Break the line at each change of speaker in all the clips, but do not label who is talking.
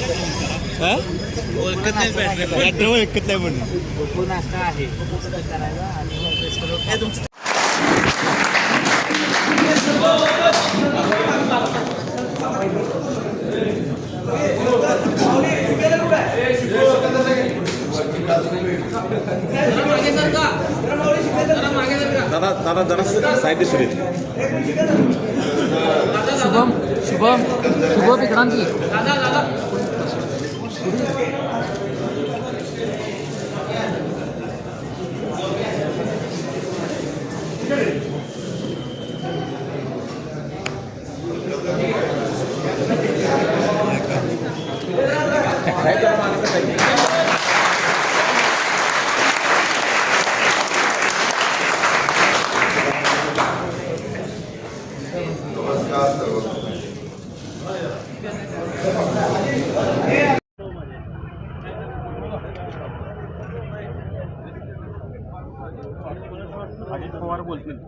हा? बॅटरी ऐकत नाही म्हणून.
नाश्ता आहे. करायचा आणि मग ते सर्व
दादा दादा जरा साईड सुरेत
शुभम शुभम शुभम विक्रांती
अजित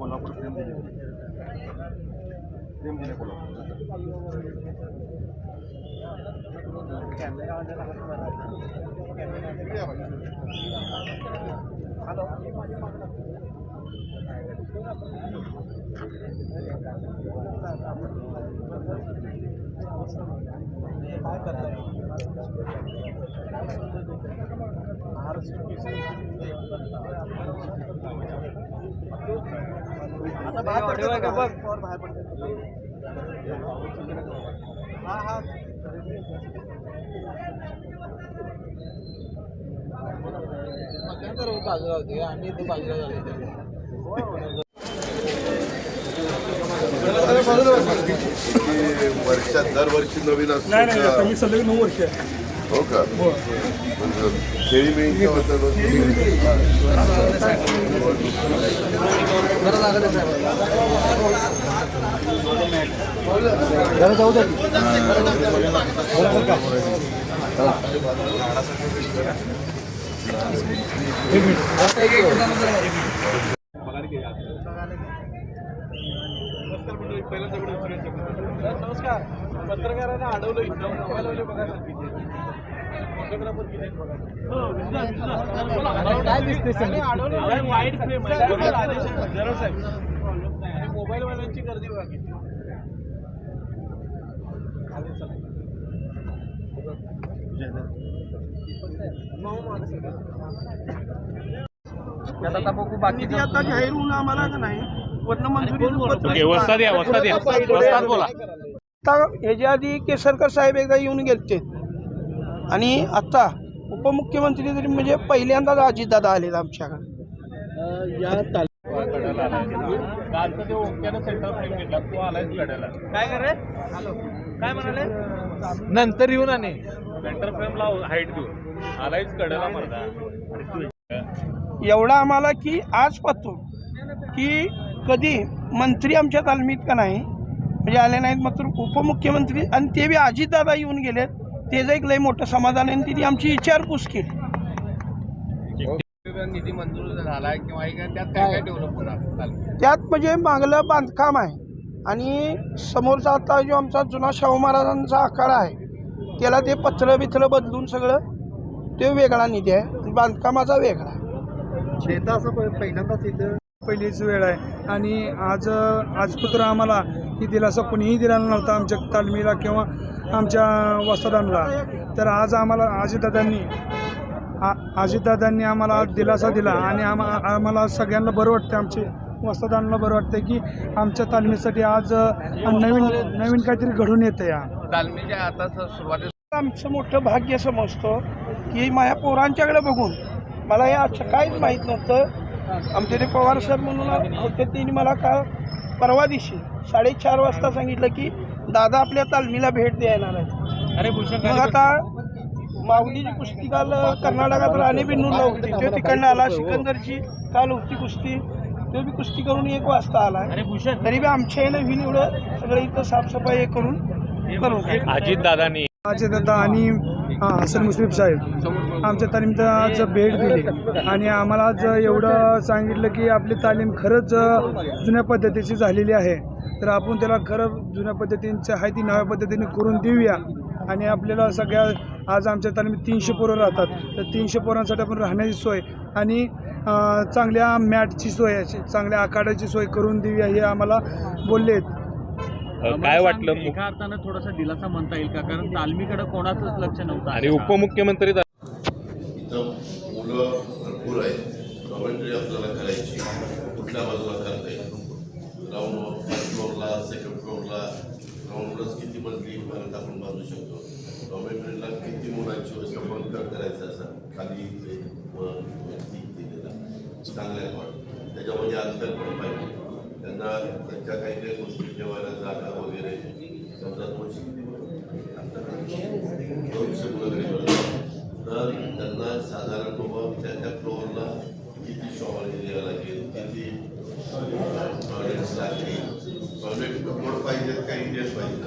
कोल्हापूर प्रेम दिले प्रेम दिले कोल्हापूर.
बाजूला होते आणि इथे बाजूला झाले
वर्षात दरवर्षी नवीन असतो
नाही नाही
का?
आता मी सलग नऊ वर्ष आहे.
हो का? म्हणजे खेळी मिळी
जरा जाऊ
नमस्कार. पत्रकारांना अडवलं इथं. बघा.
काय दिसते
वाईट फ्रेम जरा साहेब. मोबाईल वाल्यांची गर्दी
आता जाहीर होऊन आम्हाला का नाही?
या या. बोला.
आता ह्याच्या आधी केसरकर साहेब एकदा येऊन गेलते. आणि आता उपमुख्यमंत्री जरी म्हणजे पहिल्यांदाच अजितदादा आलेत आमच्याकडे.
कालचं ते ओक्यानं सेंटर फ्रेम घेतला तो आलाय लढायला
काय करे काय म्हणाले?
नंतर येऊन आणि
सेंटर फ्रेमला हाईट देऊन आलायच कडेला मरदा.
एवढा आम्हाला की आज पाहतो की कधी मंत्री आमच्या तालमीत का नाही म्हणजे आले नाहीत मात्र उपमुख्यमंत्री आणि ते बी अजितदादा येऊन गेलेत. त्याचं एक लय मोठं समाधान आहे आणि तिने आमची विचारपूस केली.
निधी मंजूर झाला किंवा त्यात काय काय? डेव्हलप होणार
त्यात म्हणजे मागलं बांधकाम आहे आणि समोरचा आता जो आमचा जुना शाहू महाराजांचा आखाडा आहे त्याला ते पत्र बित्र बदलून सगळं ते वेगळा निधी आहे आणि बांधकामाचा वेगळा
शेता असं पहिल्यांदाच इथं पहिलीच वेळ आहे. आणि आज आज पुत्र आम्हाला ही दिलासा कुणीही दिलेला नव्हता आमच्या तालमीला किंवा आमच्या वस्तादांना तर आज आम्हाला अजितदादांनी आ अजितदादांनी आम्हाला आज दिलासा दिला आणि आम्हा आम्हाला सगळ्यांना बरं वाटतं आमचे वस्तादांना बरं वाटतं की आमच्या तालमीसाठी आज नवीन नवीन काहीतरी घडून येतं या.
तालमीच्या आता सुरुवातीला
आमचं मोठं भाग्य समजतो की माझ्या पोरांच्याकडे बघून मला हे आज काहीच माहीत नव्हतं. आमचे ते पवार साहेब म्हणून होते त्यांनी मला का परवा दिवशी साडेचार वाजता सांगितलं की दादा आपल्या तालमीला भेट द्यायला आहेत
अरे भूषण
मग आता माऊलीची कुस्ती काल कर्नाटकात राणे बिन्नूरला होती. तो तिकडनं आला सिकंदरची काल होती कुस्ती. तो बी कुस्ती करून एक वाजता आला.
अरे भूषण.
तरी बी आमच्या यानं होईल एवढं सगळं इथं साफसफाई हे करून करून
अजित दादानी.
अजितदादा आणि हां हसन मुश्रीफ साहेब. आमच्या तालीमीत आज भेट दिली. आणि आम्हाला आज एवढं सांगितलं की आपली तालीम खरंच जुन्या पद्धतीची झालेली आहे. तर आपण त्याला खरं जुन्या पद्धतींचं आहे ती नव्या पद्धतीने करून देऊया. आणि आपल्याला सगळ्या आज आमच्या तालमीत तीनशे पोरं राहतात. तर तीनशे पोरांसाठी आपण राहण्याची सोय आणि चांगल्या मॅटची सोय अशी चांगल्या आखाड्याची सोय करून देऊया हे आम्हाला बोलले. आहेत
काय वाटलं एका अर्थानं थोडासा दिलासा म्हणता येईल का? कारण तालमीकडे कोणाचंच लक्ष नव्हतं
आणि उपमुख्यमंत्री
इथं मुलं भरपूर आहेत. कॉमेंट्री आपल्याला करायची. कुठल्या बाजूला करता येईल? ग्राउंड फर्स्ट फ्लोअरला सेकंड फ्लोअरला ग्राउंडवरच किती मजली पर्यंत आपण बांधू शकतो? कॉमेंट्रीला किती मुलांची व्यवस्था बंकर करायचं असं खाली ते दिलेला चांगल्या पण त्याच्यामध्ये अंतर पण पाहिजे. त्यांना त्यांच्या काही काही गोष्टी ठेवायला जागा वगैरे. समजा दोनशे दोनशे मुलं त्यांना साधारण बाबा त्या त्या फ्लोअरला किती शॉवर एरिया लागेल किती टॉयलेट्स लागतील? टॉयलेट कमोड पाहिजेत का इंडियन पाहिजे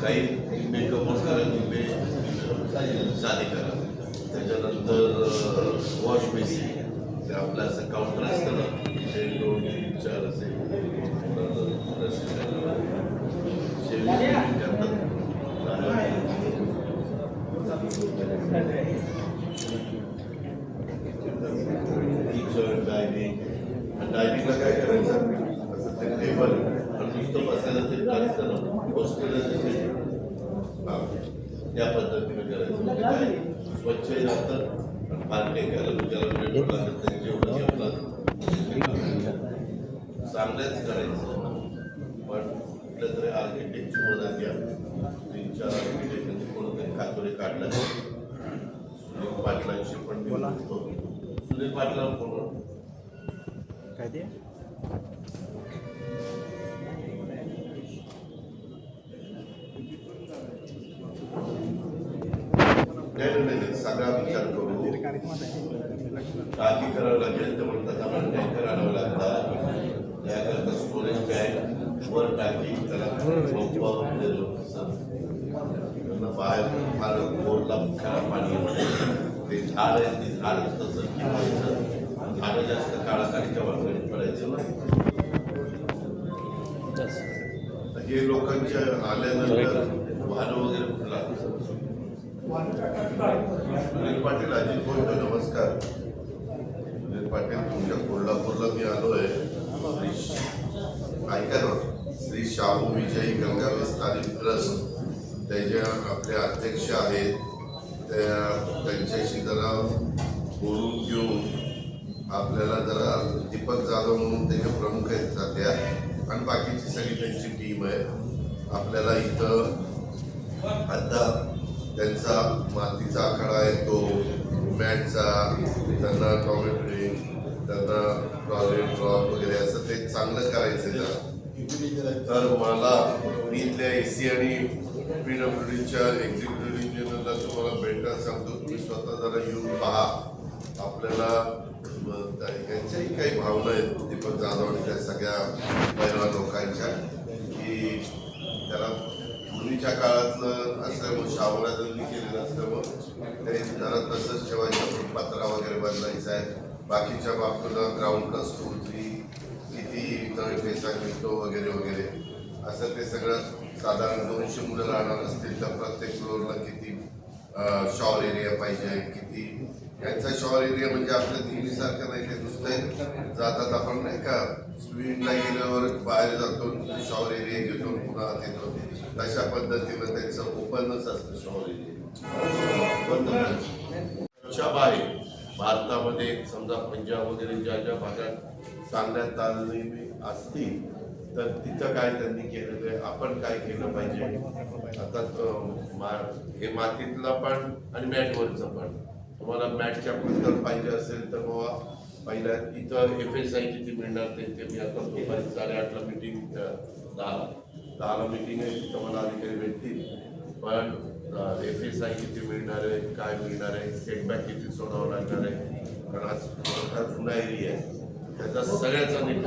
काही कमोड करा साधे करा. त्याच्यानंतर वॉश बेसिन ते आपलं असं काउंटर असतं ना ते दोन तीन चार असे. शेविंग किचन डायनिंग डायनिंगला काय करायचं असं ते टेबल आणि नुसतं बसायला ते असतं ना हॉस्टेल त्या पद्धतीने करायचं म्हणजे काय स्वच्छ राहतं आणि पार्टी करायला त्याला वेळ लागत नाही जेवढं जेवलं चांगलंच करायचं पण कुठलं तरी आर्किटेक्चर मदत घ्या तीन चार आर्किटेक्ट कोणतरी कातोरे काढला सुनील पाटलांशी पण बोला. सुनील पाटला फोन नाही नाही नाही सगळा विचार करू टाकी करावं लागेल तर म्हणतात आम्हाला टँकर आणावं लागतात त्याकरता स्टोरेज बॅग वर टाकी त्याला पंप वगैरे असं. त्यांना बाहेर फार बोरला खराब पाणी येतं. ते झाड आहे ते झाड तसं ठेवायचं झाडं जास्त काळाकाळीच्या वापरात पडायचं ना हे लोकांच्या आल्यानंतर वाहन वगैरे कुठला सुनील पाटील अजित बोलतो नमस्कार. सुनील पाटील तुमच्या कोल्हापूरला मी आलोय. श्री ऐका ना श्री शाहू विजयी गंगा विस्तारित ट्रस्ट त्याच्या आपले अध्यक्ष आहेत. त्या त्यांच्याशी जरा बोलून घेऊन आपल्याला जरा दीपक जाधव म्हणून त्याचे प्रमुख आहेत सध्या आणि बाकीची सगळी त्यांची टीम आहे. आपल्याला इथं आता त्यांचा मातीचा आखाडा आहे तो मॅटचा त्यांना टॉमेट्री त्यांना टॉयलेट ड्रॉप वगैरे असं ते चांगलं करायचं आहे. तर मला मी इथल्या ए सी आणि पीडब्ल्यूडीच्या एक्झिक्युटिव्ह इंजिनियरला तुम्हाला भेटायला सांगतो तुम्ही स्वतः जरा येऊन पहा. आपल्याला म, यांच्याही काही भावना आहेत. दीपक जाधव आणि त्या सगळ्या महिला लोकांच्या की त्याला पूर्वीच्या काळातलं असल्यामुळे शावराजांनी केलेलं असल्यामुळं ते जरा तसंच ठेवायचं. पत्रा वगैरे बदलायचा आहे. बाकीच्या बाबतीला ग्राउंड असतो किती तळे पैसा मिळतो वगैरे वगैरे. असं ते सगळं साधारण दोनशे मुलं राहणार असतील तर प्रत्येक फ्लोअरला किती शॉवर एरिया पाहिजे किती? यांचा शॉवर एरिया म्हणजे आपल्या नेहमीसारखं नाही ते नुसतं जातात आपण नाही का स्विमिंगला गेल्यावर बाहेर जातो शॉवर एरिया घेतो पुन्हा येतो. तशा पद्धतीनं त्यांचं ओपनच असतं शॉवर एरिया बाहेर भारतामध्ये समजा पंजाब वगैरे ज्या ज्या भागात चांगल्या तालमी असतील तर तिथं काय त्यांनी केलेलं आपण काय केलं पाहिजे? आता हे मातीतलं पण आणि मॅटवरचं पण. तुम्हाला मॅटच्या बद्दल पाहिजे असेल तर बाबा पहिल्या इथं एफ एस आय किती मिळणार ते ते मी आता दुपारी साडेआठला मिटिंग दहाला. दहाला मिटिंग आहे तिथं मला अधिकारी भेटतील. पण एफ एस आय किती मिळणार आहे काय मिळणार आहे सेटबॅक किती सोडावं लागणार आहे? कारण आज मोठा जुना एरिया आहे. त्याचा सगळ्याचा नीट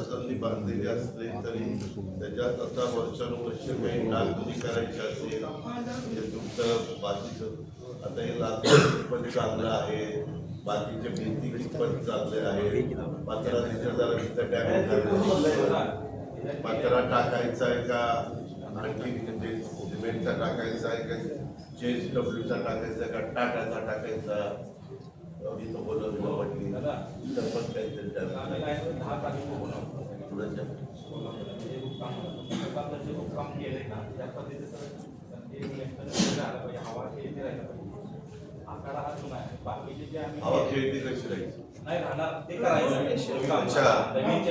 करून या बांधलेली असले तरी त्याच्यात आता वर्षानुवर्ष काही डागडुजी करायची असेल म्हणजे तुमचं बाकीचं आता हे लातूरमध्ये चांगलं आहे बाकीचे भिंती कितपत चालले आहे पात्रा तिथे जरा तिथं डॅमेज पात्रा टाकायचा आहे का? आणखी म्हणजे सिमेंटचा टाकायचा आहे का? जे डब्ल्यूचा टाकायचा का? टाटाचा टाकायचा. मी तो बोलवलं म्हटली तर पण काहीतरी थोडंसं हवा खेळती कशी अच्छा.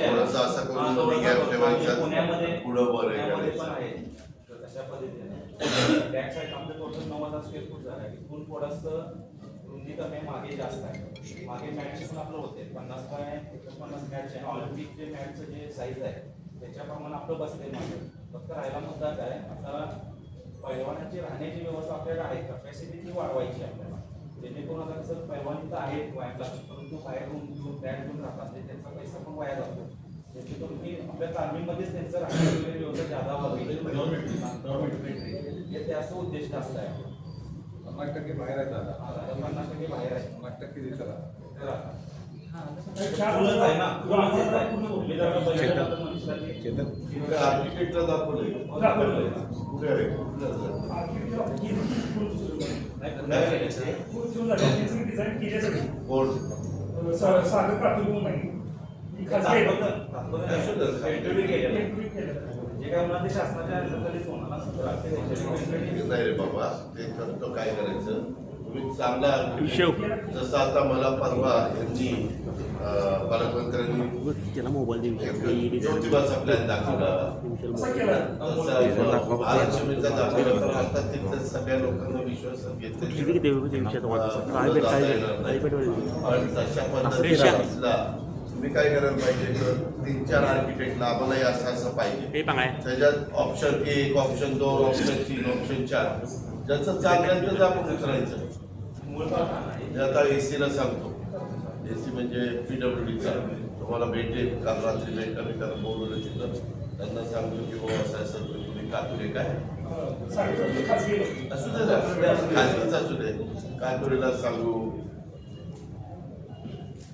थोडंसं असं करून गॅप ठेवायचा पुढं वर हे करायचं.
आहे कमी आहे, मागे जास्त आहे. मागे मॅटचे पण आपलं होते. पन्नास बाय पन्नास मॅटचे ऑलिम्पिक जे मॅटचं जे साईज आहे त्याच्याप्रमाणे आपलं बसते मागे. फक्त राहायला मुद्दा काय आता पैलवानाची राहण्याची व्यवस्था आपल्याकडे आहे. कॅपॅसिटी ती वाढवायची आहे आपल्याला. जेणेकरून आता कसं पैलवान तर आहेत व्यायामला परंतु बाहेर रूम बॅग घेऊन राहतात. ते त्यांचा पैसा पण वाया जातो. जेणेकरून की आपल्या तालमीमध्येच त्यांचं राहण्याची व्यवस्था जादा व्हावी हे त्याचं उद्दिष्ट असतं आहे.
पन्नास टक्के बाहेर आहेत. दादा
पन्नास टक्के बाहेर आहे
पन्नास टक्के दिसला
ते राहतात. फुलंच आहे ना. फुलंच येत आहे. मी जर का बघितलं. तर मनुष्याला ते-
आर्किटेक्टला कोण?
सागर म्हणून
नाही. इंटरव्ह्यू केलेला आहे.
इंटरव्ह्यू केलेला.
जे काय होणार ते शासनाच्या अंतर्गतच होणार ना. तर ते इंटरव्ह्यू
नाही रे बाबा ते करतो काय करायचं तुम्ही चांगला. जसं आता मला परवा यांनी अं, पालकमंत्र्यांनी
त्याला मोबाईल देऊ
ज्योतिबाचा प्लॅन दाखवला
असं केलं
तसं महालक्ष्मीचा दाखवला तर आता तिथं सगळ्या लोकांना विश्वासात
किती
घेतले
दिवसात वाटतं काय भेट काय भेट काय भेट
पण तशा पद्धतीने असला तुम्ही काय करायला पाहिजे तर तीन चार आर्किटेक्टला आम्हाला हे असं असं पाहिजे.
हे
त्याच्यात ऑप्शन एक ऑप्शन दोन ऑप्शन तीन ऑप्शन चार. ज्याचं चांगलं आहे त्याचं आपण उतरायचं मी आता ए सीला सांगतो. ए सी म्हणजे पी डब्ल्यू डीचा तुम्हाला भेटेल. काल रात्री भेट मी त्याला बोलवलं तिथं. त्यांना सांगतो की बाबा असं असं तुम्ही कातुरे काय. असू दे ना खाजगीच असू दे. कातुरीला सांगू
कसं थ्री डी केलं.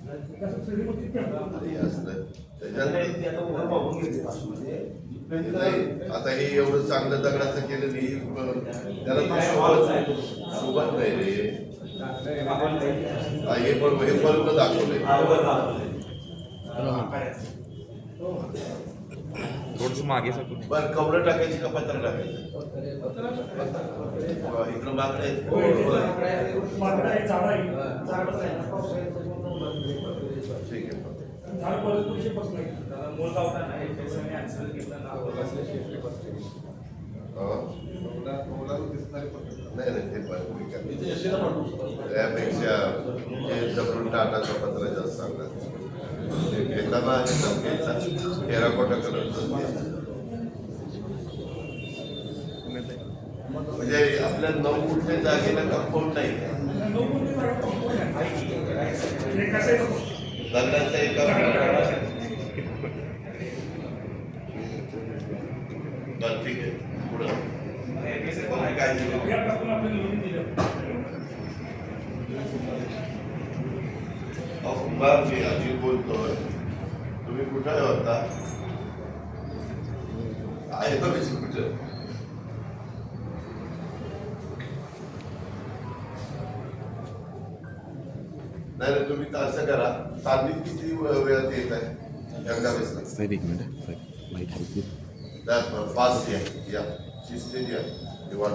आणि असलं त्याच्यात नाही आता हे एवढं चांगलं दगडाचं केलं नाही पण त्याला तो शोभत शोभत नाही रे. हा, पण हे बल्ब दाखवलंय.
थोडस मागे
बरं कवडं टाकायची का पत्र टाकायचं? इकडं माकडे आहेत.
माकडं आहे, झाडं आहे.
ठीक आहे
झाड परत पुढचे बसलं आहे.
त्याला मूळ गावठाण आहे पैशाने answer घेतलं ना
हा.
दिसणारे पत्र
नाही नाही ते पण मी काय- त्यापेक्षा हे जबरून टाटाचा पत्र जास्त सांगतात ते घेताना आणि संख्येचा टेराकोटा कलरचं म्हणजे आपल्या नऊ कुठल्या जागेला कंपाऊंड नाही
नऊ कोटी जागा कंपाऊंड
एका बरं ठीक आहे. पुढं. काय दिलं? मी अजित बोलतोय. तुम्ही कुठे होता आहे का मी कुठं नाही नाही तुम्ही असं करा. तालमीत किती वेळात येत आहे? गंगावेसला
साहेब एक मिनिट
फास्ट या. या शिस्तीत या किंवा